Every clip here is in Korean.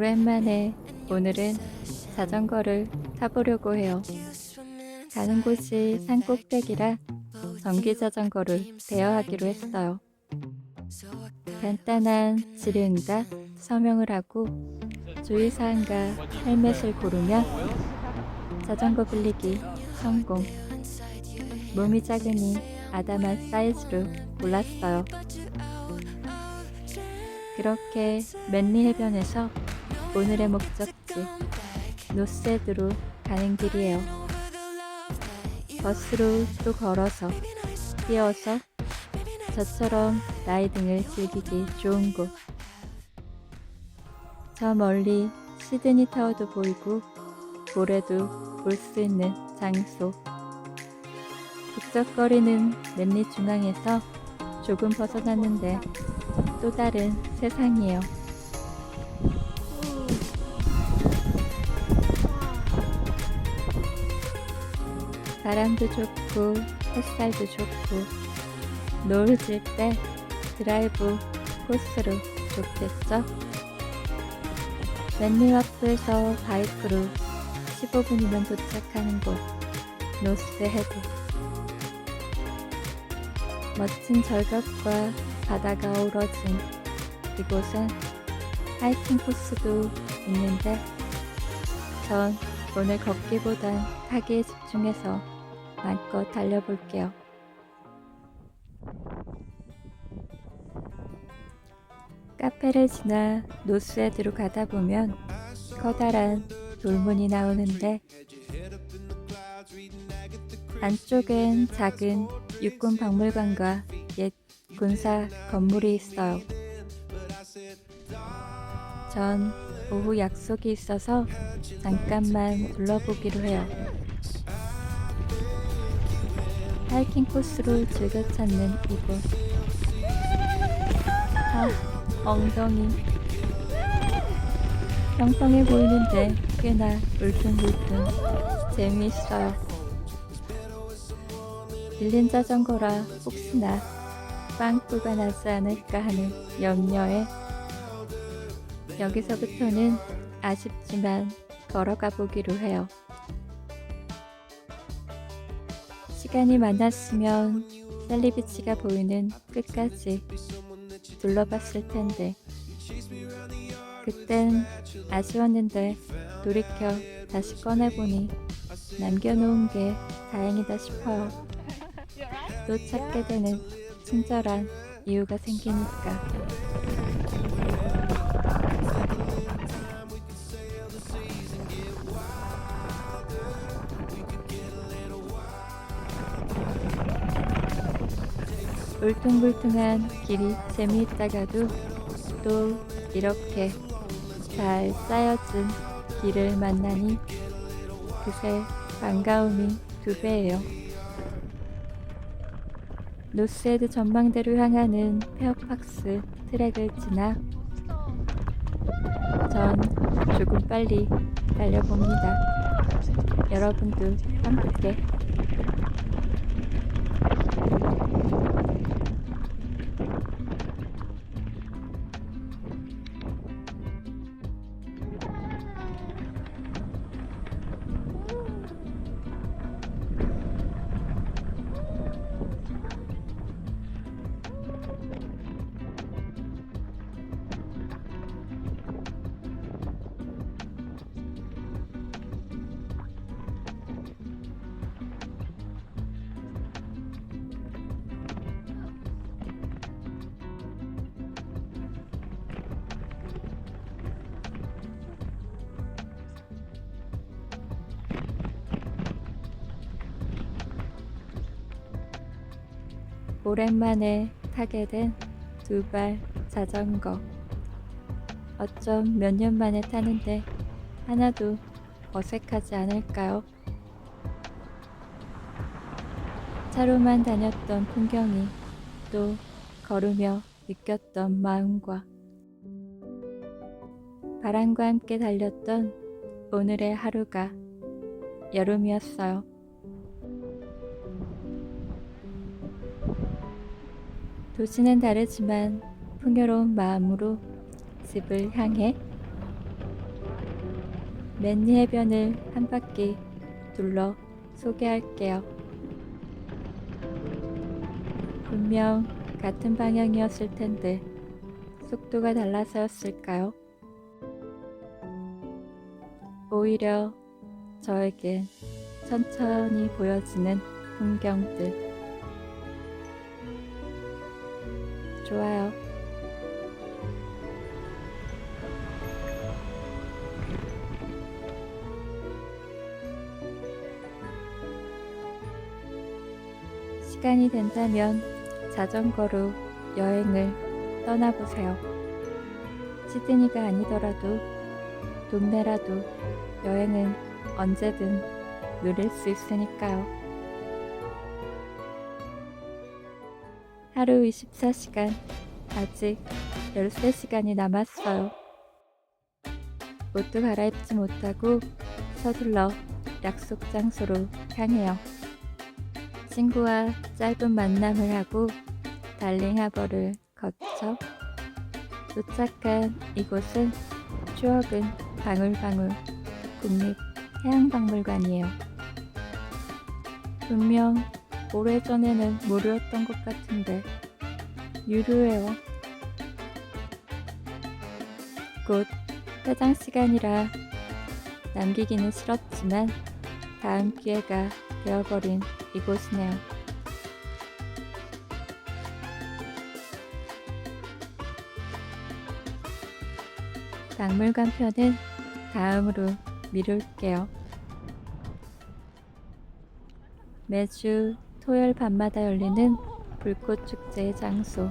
오랜만에 오늘은 자전거를 타보려고 해요. 가는 곳이 산 꼭대기라 전기 자전거를 대여하기로 했어요. 간단한 지르응답 서명을 하고 주의사항과 헬멧을 고르면 자전거 빌리기 성공. 몸이 작으니 아담한 사이즈로 골랐어요. 그렇게 맨리 해변에서 오늘의 목적지 노세드로 가는 길이에요. 버스로 또 걸어서 뛰어서 저처럼 라이딩을 즐기기 좋은 곳. 저 멀리 시드니 타워도 보이고 모래도 볼 수 있는 장소. 북적거리는 맨리 중앙에서 조금 벗어났는데 또 다른 세상이에요. 바람도 좋고 햇살도 좋고 노을 질 때 드라이브 코스로 좋겠죠? 맨리와프에서 바이크로 15분이면 도착하는 곳 노스 헤드 멋진 절벽과 바다가 어우러진 이곳은 하이킹 코스도 있는데 전 오늘 걷기보단 타기에 집중해서 마음껏 달려볼게요. 카페를 지나 노스헤드로 가다 보면 커다란 돌문이 나오는데 안쪽엔 작은 육군 박물관과 옛 군사 건물이 있어요. 전 오후 약속이 있어서 잠깐만 둘러보기로 해요. 하이킹 코스로 즐겨 찾는 이곳. 아, 엉덩이. 평평해 보이는데 꽤나 울퉁불퉁 재미있어요. 빌린 자전거라 혹시나 빵꾸가 나지 않을까 하는 염려에 여기서부터는 아쉽지만 걸어가 보기로 해요. 시간이 많았으면 셀리비치가 보이는 끝까지 둘러봤을 텐데 그땐 아쉬웠는데 돌이켜 다시 꺼내보니 남겨놓은 게 다행이다 싶어요. 또 찾게 되는 친절한 이유가 생기니까. 울퉁불퉁한 길이 재미있다가도 또 이렇게 잘 쌓여진 길을 만나니 그새 반가움이 두 배예요. 노스헤드 전망대로 향하는 페어팍스 트랙을 지나 전 조금 빨리 달려봅니다. 여러분도 함께 오랜만에 타게 된 두발 자전거. 어쩜 몇 년 만에 타는데 하나도 어색하지 않을까요? 차로만 다녔던 풍경이 또 걸으며 느꼈던 마음과 바람과 함께 달렸던 오늘의 하루가 여름이었어요. 도시는 다르지만 풍요로운 마음으로 집을 향해 맨니 해변을 한 바퀴 둘러 소개할게요. 분명 같은 방향이었을 텐데 속도가 달라서였을까요? 오히려 저에겐 천천히 보여지는 풍경들. 좋아요. 시간이 된다면 자전거로 여행을 떠나보세요. 시드니가 아니더라도 동네라도 여행은 언제든 누릴 수 있으니까요. 하루 24시간, 아직 13시간이 남았어요. 옷도 갈아입지 못하고 서둘러 약속 장소로 향해요. 친구와 짧은 만남을 하고 달링 하버를 거쳐 도착한 이곳은 추억은 방울방울 국립해양박물관이에요. 분명 오래전에는 무료였던 것 같은데 유료해요. 곧 퇴장 시간이라 남기기는 싫었지만 다음 기회가 되어버린 이곳이네요. 박물관 편은 다음으로 미룰게요. 매주 토요일 밤마다 열리는 불꽃 축제의 장소.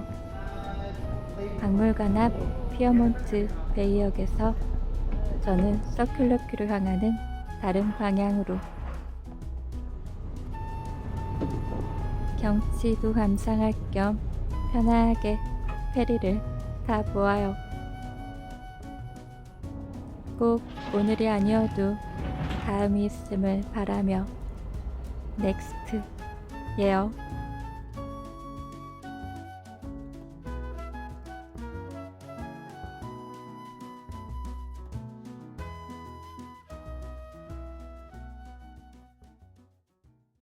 박물관 앞 피어몬트 베이역에서 저는 서큘러 큐를 향하는 다른 방향으로 경치도 감상할 겸 편하게 페리를 타 보아요. 꼭 오늘이 아니어도 다음이 있음을 바라며 넥스트 Yale.